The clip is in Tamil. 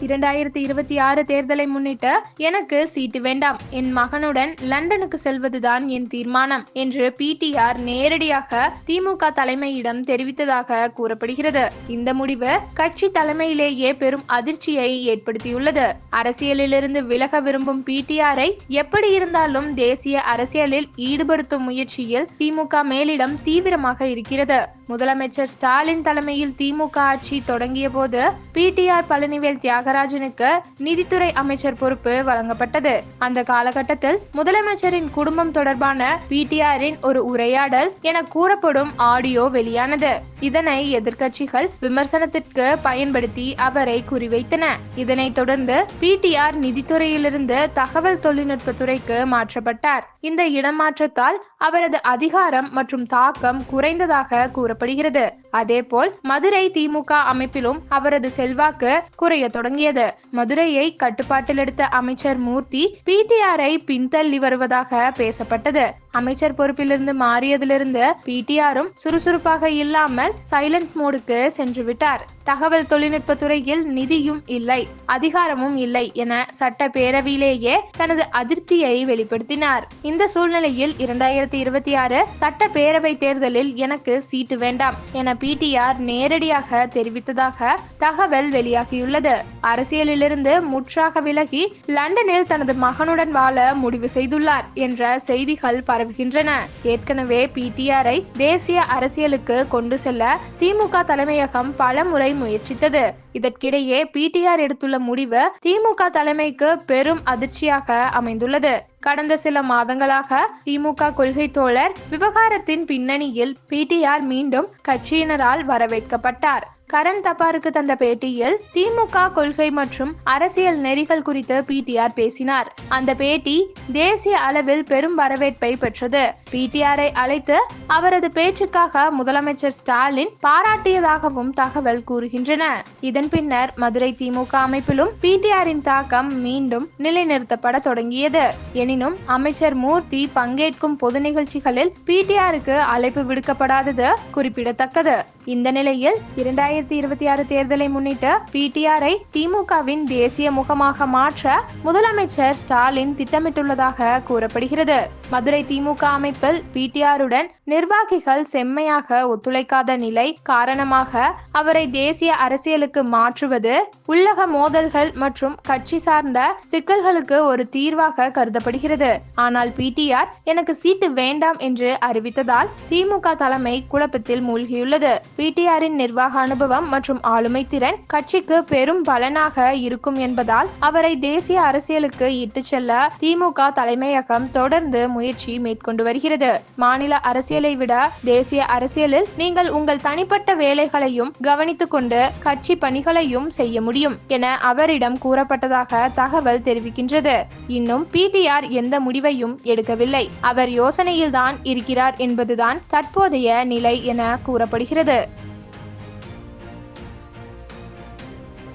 இரண்டாயிரத்தி இருபத்தி ஆறு தேர்தலை முன்னிட்டு எனக்கு சீட்டு வேண்டாம். என் மகனுடன் லண்டனுக்கு செல்வதுதான் என் தீர்மானம் என்று பிடிஆர் நேரடியாக திமுக தலைமையிடம் தெரிவித்ததாக கூறப்படுகிறது. இந்த முடிவு கட்சி தலைமையிலேயே பெரும் அதிர்ச்சியை ஏற்படுத்தியுள்ளது. அரசியலிலிருந்து விலக விரும்பும் பிடிஆரை எப்படி இருந்தாலும் தேசிய அரசியலில் ஈடுபடுத்தும் முயற்சியில் திமுக மேலிடம் தீவிரமாக இருக்கிறது. முதலமைச்சர் ஸ்டாலின் தலைமையில் திமுக ஆட்சி தொடங்கிய போது பிடிஆர் பழனிவேல் தியாகராஜனுக்கு நிதித்துறை அமைச்சர் பொறுப்பு வழங்கப்பட்டது. அந்த காலகட்டத்தில் முதலமைச்சரின் குடும்பம் தொடர்பான பிடிஆரின் ஒரு உரையாடல் என கூறப்படும் ஆடியோ வெளியானது. இதனை எதிர்க்கட்சிகள் விமர்சனத்திற்கு பயன்படுத்தி அவரை குறிவைத்தன. இதனைத் தொடர்ந்து பிடிஆர் நிதித்துறையிலிருந்து தகவல் தொழில்நுட்ப துறைக்கு மாற்றப்பட்டார். இந்த இடமாற்றத்தால் அவரது அதிகாரம் மற்றும் தாக்கம் குறைந்ததாக கூறப்படுகிறது. அதேபோல் மதுரை திமுக அமைப்பிலும் அவரது செல்வாக்கு குறைய தொடங்கியது. மதுரையை கட்டுப்பாட்டில் எடுத்த அமைச்சர் மூர்த்தி பிடிஆரை பின்தள்ளி வருவதாக பேசப்பட்டது. அமைச்சர் பொறுப்பிலிருந்து மாறியதிலிருந்து பிடிஆரும் சுறுசுறுப்பாக இல்லாமல் சைலண்ட் மோடுக்கு சென்று விட்டார். தகவல் தொழில்நுட்ப துறையில் நிதியும் இல்லை அதிகாரமும் இல்லை என சட்டப்பேரவையிலேயே தனது அதிருப்தியை வெளிப்படுத்தினார். இந்த சூழ்நிலையில் இரண்டாயிரத்தி இருபத்தி ஆறு சட்டப்பேரவை தேர்தலில் எனக்கு சீட்டு வேண்டாம் என பிடிஆர் நேரடியாக தெரிவித்ததாக தகவல் வெளியாகியுள்ளது. அரசியலிலிருந்து முற்றாக விலகி லண்டனில் தனது மகனுடன் வாழ முடிவு செய்துள்ளார் என்ற செய்திகள் பரவுகின்றன ஏற்கனவே பிடிஆரை தேசிய அரசியலுக்கு கொண்டு செல்ல திமுக தலைமையகம் பல முறை முயற்சித்தது. இதற்கிடையே பிடிஆர் எடுத்துள்ள முடிவு திமுக தலைமைக்கு பெரும் அதிர்ச்சியாக அமைந்துள்ளது. கடந்த சில மாதங்களாக திமுக கொள்கை தோழர் விவகாரத்தின் பின்னணியில் பிடிஆர் மீண்டும் கட்சியினரால் வரவேற்கப்பட்டார். கரண் தபாருக்கு தந்த பேட்டியில் திமுக கொள்கை மற்றும் அரசியல் நெறிகள் குறித்து பிடிஆர் பேசினார். அந்த பேட்டி தேசிய அளவில் பெரும் வரவேற்பை பெற்றது. பிடிஆரை அழைத்து அவரது பேச்சுக்காக முதலமைச்சர் ஸ்டாலின் பாராட்டியதாகவும் தகவல் கூறுகின்றன. இதன் பின்னர் மதுரை திமுக அமைப்பிலும் பிடிஆரின் தாக்கம் மீண்டும் நிலைநிறுத்தப்பட தொடங்கியது. எனினும் அமைச்சர் மூர்த்தி பங்கேற்கும் பொது நிகழ்ச்சிகளில் பிடிஆருக்கு அழைப்பு விடுக்கப்படாதது குறிப்பிடத்தக்கது. இந்த நிலையில் இரண்டாயிரத்தி இருபத்தி ஆறு தேர்தலை முன்னிட்டு பிடிஆரை திமுகவின் தேசிய முகமாக மாற்ற முதலமைச்சர் ஸ்டாலின் திட்டமிட்டுள்ளதாக கூறப்படுகிறது. மதுரை திமுக அமைப்பில் பிடிஆருடன் நிர்வாகிகள் செம்மையாக ஒத்துழைக்காத நிலை காரணமாக அவரை தேசிய அரசியலுக்கு மாற்றுவது உள்ளக மோதல்கள் மற்றும் கட்சி சார்ந்த சிக்கல்களுக்கு ஒரு தீர்வாக கருதப்படுகிறது. ஆனால் பிடிஆர் எனக்கு சீட்டு வேண்டாம் என்று அறிவித்ததால் திமுக தலைமை குழப்பத்தில் மூழ்கியுள்ளது. பிடிஆரின் நிர்வாக அனுபவம் மற்றும் ஆளுமை திறன் கட்சிக்கு பெரும் பலனாக இருக்கும் என்பதால் அவரை தேசிய அரசியலுக்கு இட்டு செல்ல திமுக தலைமையகம் தொடர்ந்து முயற்சி மேற்கொண்டு வருகிறது. மாநில அரசியலை விட தேசிய அரசியலில் நீங்கள் உங்கள் தனிப்பட்ட வேலைகளையும் கவனித்துக் கொண்டு கட்சி பணிகளையும் செய்ய முடியும் என அவரிடம் கூறப்பட்டதாக தகவல் தெரிவிக்கின்றது. இன்னும் பிடிஆர் எந்த முடிவையும் எடுக்கவில்லை. அவர் யோசனையில்தான் இருக்கிறார் என்பதுதான் தற்போதைய நிலை என கூறப்படுகிறது.